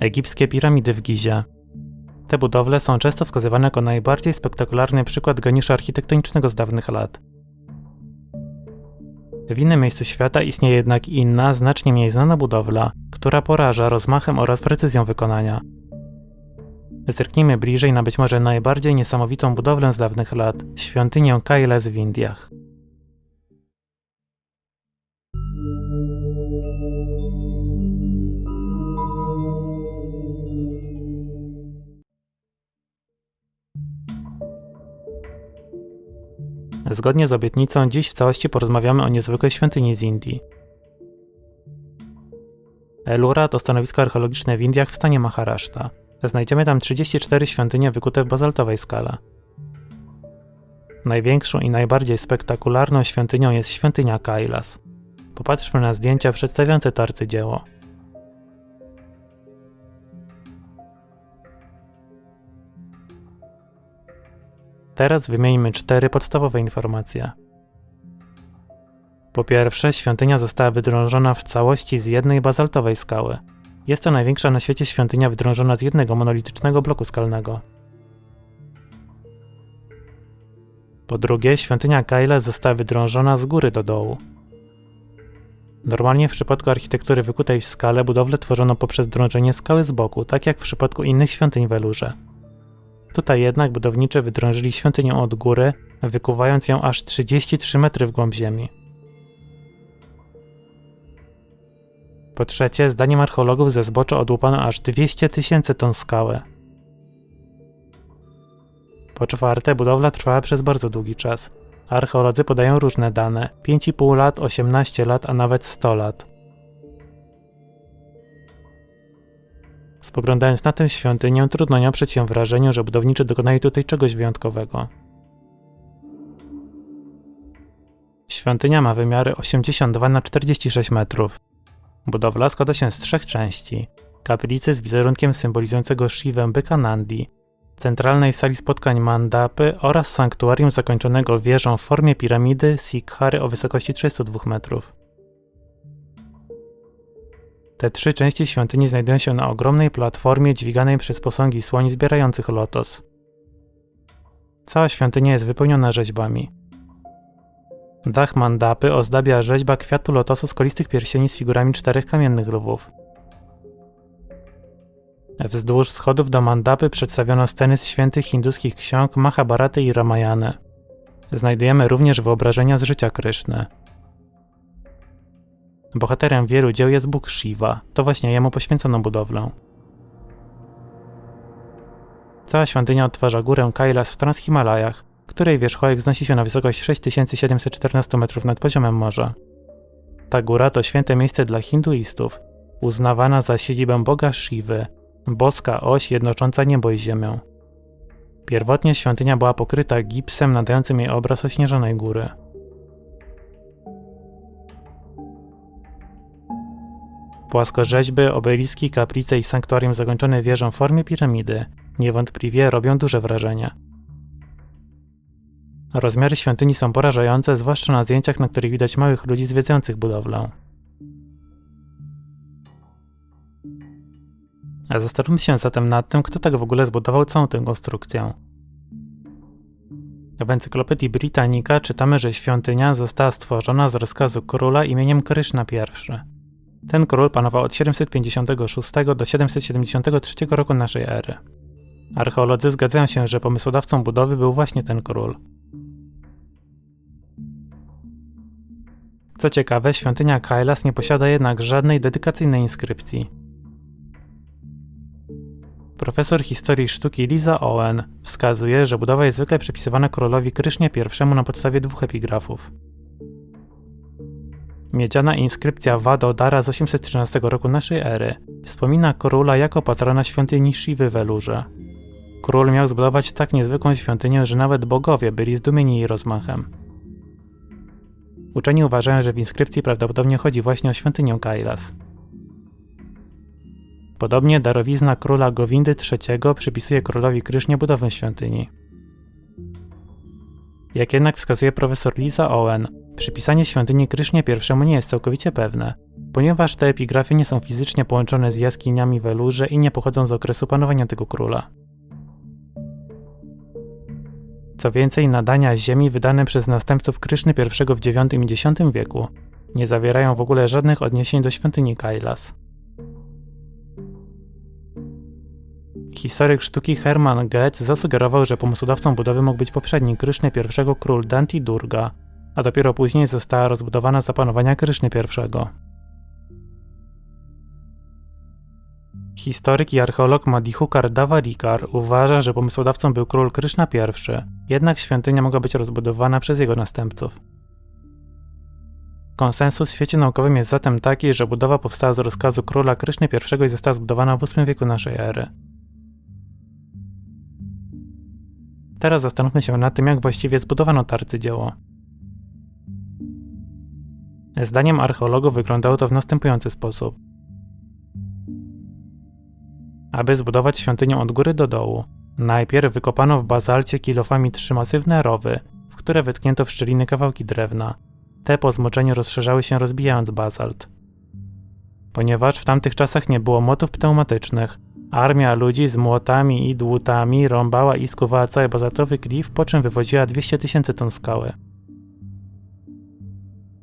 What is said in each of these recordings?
Egipskie piramidy w Gizie. Te budowle są często wskazywane jako najbardziej spektakularny przykład geniuszu architektonicznego z dawnych lat. W innym miejscu świata istnieje jednak inna, znacznie mniej znana budowla, która poraża rozmachem oraz precyzją wykonania. Zerknijmy bliżej na być może najbardziej niesamowitą budowlę z dawnych lat świątynię Kailas w Indiach. Zgodnie z obietnicą, dziś w całości porozmawiamy o niezwykłej świątyni z Indii. Elura to stanowisko archeologiczne w Indiach w stanie Maharashtra. Znajdziemy tam 34 świątynie wykute w bazaltowej skale. Największą i najbardziej spektakularną świątynią jest świątynia Kailas. Popatrzmy na zdjęcia przedstawiające to arcydzieło. Teraz wymieńmy cztery podstawowe informacje. Po pierwsze, świątynia została wydrążona w całości z jednej bazaltowej skały. Jest to największa na świecie świątynia wydrążona z jednego monolitycznego bloku skalnego. Po drugie, świątynia Kaila została wydrążona z góry do dołu. Normalnie w przypadku architektury wykutej w skale budowlę tworzono poprzez drążenie skały z boku, tak jak w przypadku innych świątyń w Elurze. Tutaj jednak budownicze wydrążyli świątynię od góry, wykuwając ją aż 33 metry w głąb ziemi. Po trzecie, zdaniem archeologów ze zbocza odłupano aż 200 tysięcy ton skały. Po czwarte, budowla trwała przez bardzo długi czas. Archeolodzy podają różne dane: 5,5 lat, 18 lat, a nawet 100 lat. Spoglądając na tę świątynię, trudno nie oprzeć się wrażeniu, że budowniczy dokonali tutaj czegoś wyjątkowego. Świątynia ma wymiary 82 na 46 metrów. Budowla składa się z trzech części: kaplicy z wizerunkiem symbolizującego Shivę byka Nandi, centralnej sali spotkań mandapy oraz sanktuarium zakończonego wieżą w formie piramidy Sikhary o wysokości 32 metrów. Te trzy części świątyni znajdują się na ogromnej platformie dźwiganej przez posągi słoni zbierających lotos. Cała świątynia jest wypełniona rzeźbami. Dach mandapy ozdabia rzeźba kwiatu lotosu z kolistych pierścieni z figurami czterech kamiennych lwów. Wzdłuż schodów do mandapy przedstawiono sceny z świętych hinduskich ksiąg Mahabharaty i Ramayany. Znajdujemy również wyobrażenia z życia Kryszny. Bohaterem wielu dzieł jest Bóg Shiva, to właśnie jemu poświęcono budowlę. Cała świątynia odtwarza górę Kailas w Transhimalajach, której wierzchołek wznosi się na wysokość 6714 metrów nad poziomem morza. Ta góra to święte miejsce dla hinduistów, uznawana za siedzibę boga Shivy, boska oś jednocząca niebo i ziemię. Pierwotnie świątynia była pokryta gipsem nadającym jej obraz ośnieżonej góry. Płaskorzeźby, obeliski, kaplice i sanktuarium zakończone wieżą w formie piramidy niewątpliwie robią duże wrażenie. Rozmiary świątyni są porażające, zwłaszcza na zdjęciach, na których widać małych ludzi zwiedzających budowlę. A zastanówmy się zatem nad tym, kto tak w ogóle zbudował całą tę konstrukcję. W encyklopedii Britannica czytamy, że świątynia została stworzona z rozkazu króla imieniem Kryszna I. Ten król panował od 756 do 773 roku naszej ery. Archeolodzy zgadzają się, że pomysłodawcą budowy był właśnie ten król. Co ciekawe, świątynia Kailas nie posiada jednak żadnej dedykacyjnej inskrypcji. Profesor historii sztuki Liza Owen wskazuje, że budowa jest zwykle przypisywana królowi Krysznie I na podstawie dwóch epigrafów. Miedziana inskrypcja Vadodara z 813 roku naszej ery wspomina króla jako patrona świątyni Shivy w Elurze. Król miał zbudować tak niezwykłą świątynię, że nawet bogowie byli zdumieni jej rozmachem. Uczeni uważają, że w inskrypcji prawdopodobnie chodzi właśnie o świątynię Kailas. Podobnie darowizna króla Gowindy III przypisuje królowi Krysznie budowę świątyni. Jak jednak wskazuje profesor Lisa Owen, przypisanie świątyni Krysznie I nie jest całkowicie pewne, ponieważ te epigrafy nie są fizycznie połączone z jaskiniami w Elurze i nie pochodzą z okresu panowania tego króla. Co więcej, nadania ziemi wydane przez następców Kryszny I w IX i X wieku nie zawierają w ogóle żadnych odniesień do świątyni Kailas. Historyk sztuki Hermann Goetz zasugerował, że pomysłodawcą budowy mógł być poprzedni Kryszny I król Danti Durga, a dopiero później została rozbudowana za panowania Kryszny I. Historyk i archeolog Madhukar Davarikar uważa, że pomysłodawcą był król Kryszna I, jednak świątynia mogła być rozbudowana przez jego następców. Konsensus w świecie naukowym jest zatem taki, że budowa powstała z rozkazu króla Kryszny I i została zbudowana w VIII wieku naszej ery. Teraz zastanówmy się nad tym, jak właściwie zbudowano to arcydzieło. Zdaniem archeologów wyglądało to w następujący sposób. Aby zbudować świątynię od góry do dołu, najpierw wykopano w bazalcie kilofami trzy masywne rowy, w które wytknięto w szczeliny kawałki drewna. Te po zmoczeniu rozszerzały się rozbijając bazalt. Ponieważ w tamtych czasach nie było motów pneumatycznych, armia ludzi z młotami i dłutami rąbała i skuwała cały bazaltowy klif, po czym wywoziła 200 tysięcy ton skały.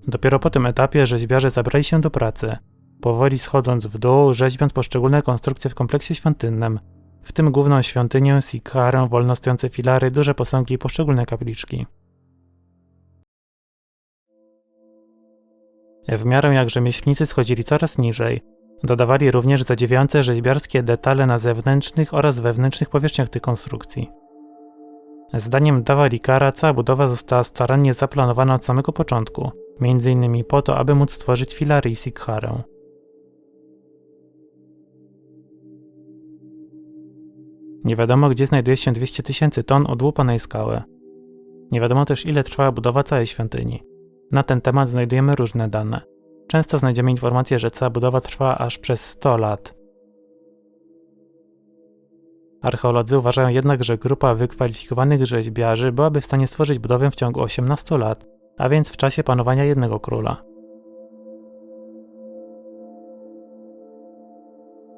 Dopiero po tym etapie rzeźbiarze zabrali się do pracy, powoli schodząc w dół, rzeźbiąc poszczególne konstrukcje w kompleksie świątynnym, w tym główną świątynię, sikharę, wolno stojące filary, duże posągi i poszczególne kapliczki. W miarę jak rzemieślnicy schodzili coraz niżej, dodawali również zadziwiające rzeźbiarskie detale na zewnętrznych oraz wewnętrznych powierzchniach tych konstrukcji. Zdaniem Dawa Rikara cała budowa została starannie zaplanowana od samego początku, innymi po to, aby móc stworzyć filary i sikharę. Nie wiadomo, gdzie znajduje się 200 tysięcy ton odłupanej skały. Nie wiadomo też, ile trwała budowa całej świątyni. Na ten temat znajdujemy różne dane. Często znajdziemy informację, że cała budowa trwała aż przez 100 lat. Archeolodzy uważają jednak, że grupa wykwalifikowanych rzeźbiarzy byłaby w stanie stworzyć budowę w ciągu 18 lat, a więc w czasie panowania jednego króla.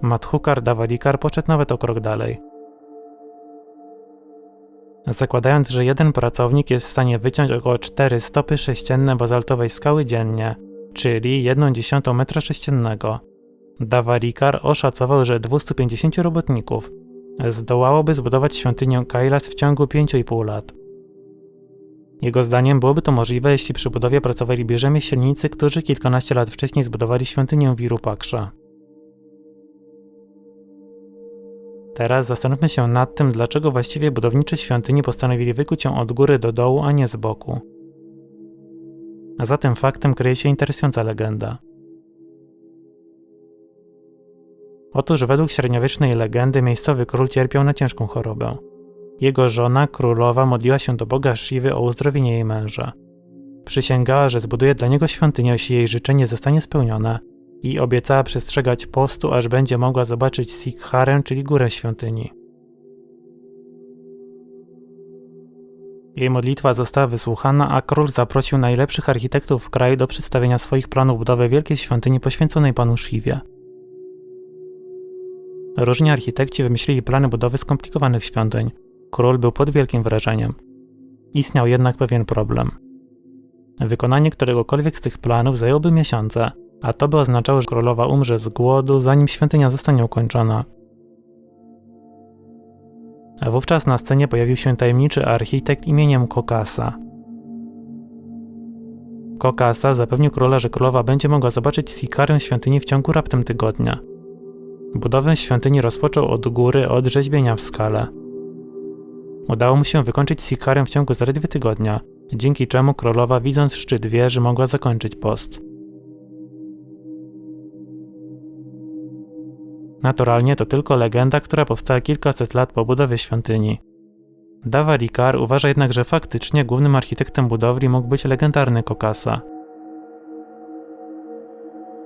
Madhukar Davalikar poszedł nawet o krok dalej zakładając, że jeden pracownik jest w stanie wyciąć około 4 stopy sześcienne bazaltowej skały dziennie, czyli 1 dziesiątą metra sześciennego. Dawarikar oszacował, że 250 robotników zdołałoby zbudować świątynię Kailas w ciągu 5,5 lat. Jego zdaniem byłoby to możliwe, jeśli przy budowie pracowali rzemieślnicy, którzy kilkanaście lat wcześniej zbudowali świątynię Virupaksha. Teraz zastanówmy się nad tym, dlaczego właściwie budowniczy świątyni postanowili wykuć ją od góry do dołu, a nie z boku. A za tym faktem kryje się interesująca legenda. Otóż według średniowiecznej legendy miejscowy król cierpiał na ciężką chorobę. Jego żona, królowa, modliła się do boga Shiwy o uzdrowienie jej męża. Przysięgała, że zbuduje dla niego świątynię, jeśli jej życzenie zostanie spełnione, i obiecała przestrzegać postu, aż będzie mogła zobaczyć Sikharę, czyli górę świątyni. Jej modlitwa została wysłuchana, a król zaprosił najlepszych architektów w kraju do przedstawienia swoich planów budowy wielkiej świątyni poświęconej panu Shiwie. Różni architekci wymyślili plany budowy skomplikowanych świątyń. Król był pod wielkim wrażeniem. Istniał jednak pewien problem. Wykonanie któregokolwiek z tych planów zajęłoby miesiące, a to by oznaczało, że królowa umrze z głodu, zanim świątynia zostanie ukończona. Wówczas na scenie pojawił się tajemniczy architekt imieniem Kokasa. Kokasa zapewnił króla, że królowa będzie mogła zobaczyć Sikarę świątyni w ciągu raptem tygodnia. Budowę świątyni rozpoczął od góry od rzeźbienia w skale. Udało mu się wykończyć Sikarę w ciągu zaledwie tygodnia, dzięki czemu królowa widząc szczyt wieży mogła zakończyć post. Naturalnie to tylko legenda, która powstała kilkaset lat po budowie świątyni. Dawa Ricard uważa jednak, że faktycznie głównym architektem budowli mógł być legendarny Kokasa.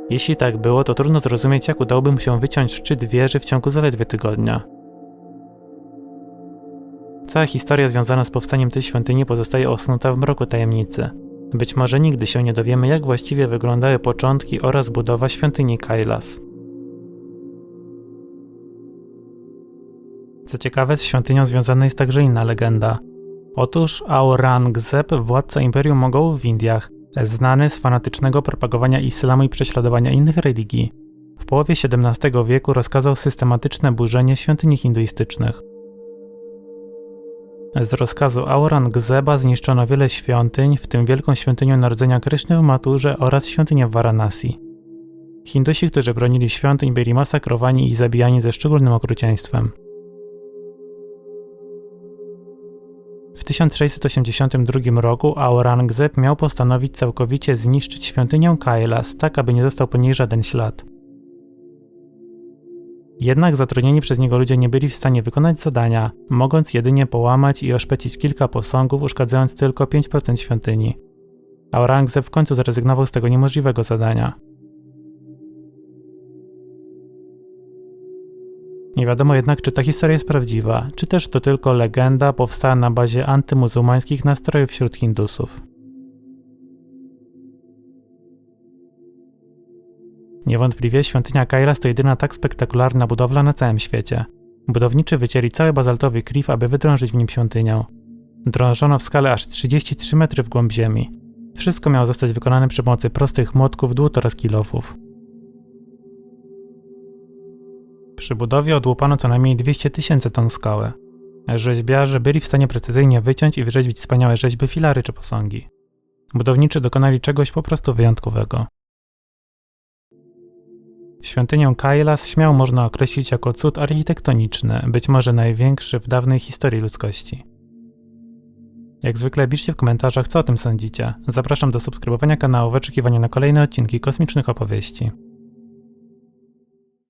Jeśli tak było, to trudno zrozumieć, jak udałoby mu się wyciąć szczyt wieży w ciągu zaledwie tygodnia. Cała historia związana z powstaniem tej świątyni pozostaje osnuta w mroku tajemnicy. Być może nigdy się nie dowiemy, jak właściwie wyglądały początki oraz budowa świątyni Kailas. Co ciekawe, z świątynią związana jest także inna legenda. Otóż Aurangzeb, władca Imperium Mogołów w Indiach, znany z fanatycznego propagowania islamu i prześladowania innych religii, w połowie XVII wieku rozkazał systematyczne burzenie świątyni hinduistycznych. Z rozkazu Aurangzeba zniszczono wiele świątyń, w tym wielką świątynię Narodzenia Kryszny w Maturze oraz świątynię w Varanasi. Hindusi, którzy bronili świątyń, byli masakrowani i zabijani ze szczególnym okrucieństwem. 1682 roku Aurangzeb miał postanowić całkowicie zniszczyć świątynię Kailas, tak aby nie został po niej żaden ślad. Jednak zatrudnieni przez niego ludzie nie byli w stanie wykonać zadania, mogąc jedynie połamać i oszpecić kilka posągów, uszkadzając tylko 5% świątyni. Aurangzeb w końcu zrezygnował z tego niemożliwego zadania. Nie wiadomo jednak, czy ta historia jest prawdziwa, czy też to tylko legenda powstała na bazie antymuzułmańskich nastrojów wśród Hindusów. Niewątpliwie świątynia Kailas to jedyna tak spektakularna budowla na całym świecie. Budowniczy wycięli cały bazaltowy klif, aby wydrążyć w nim świątynię. Drążono w skalę aż 33 metry w głąb ziemi. Wszystko miało zostać wykonane przy pomocy prostych młotków, dłut oraz kilofów. Przy budowie odłupano co najmniej 200 tysięcy ton skały. Rzeźbiarze byli w stanie precyzyjnie wyciąć i wyrzeźbić wspaniałe rzeźby, filary czy posągi. Budowniczy dokonali czegoś po prostu wyjątkowego. Świątynię Kailas śmiało można określić jako cud architektoniczny, być może największy w dawnej historii ludzkości. Jak zwykle piszcie w komentarzach, co o tym sądzicie. Zapraszam do subskrybowania kanału w oczekiwaniu na kolejne odcinki kosmicznych opowieści.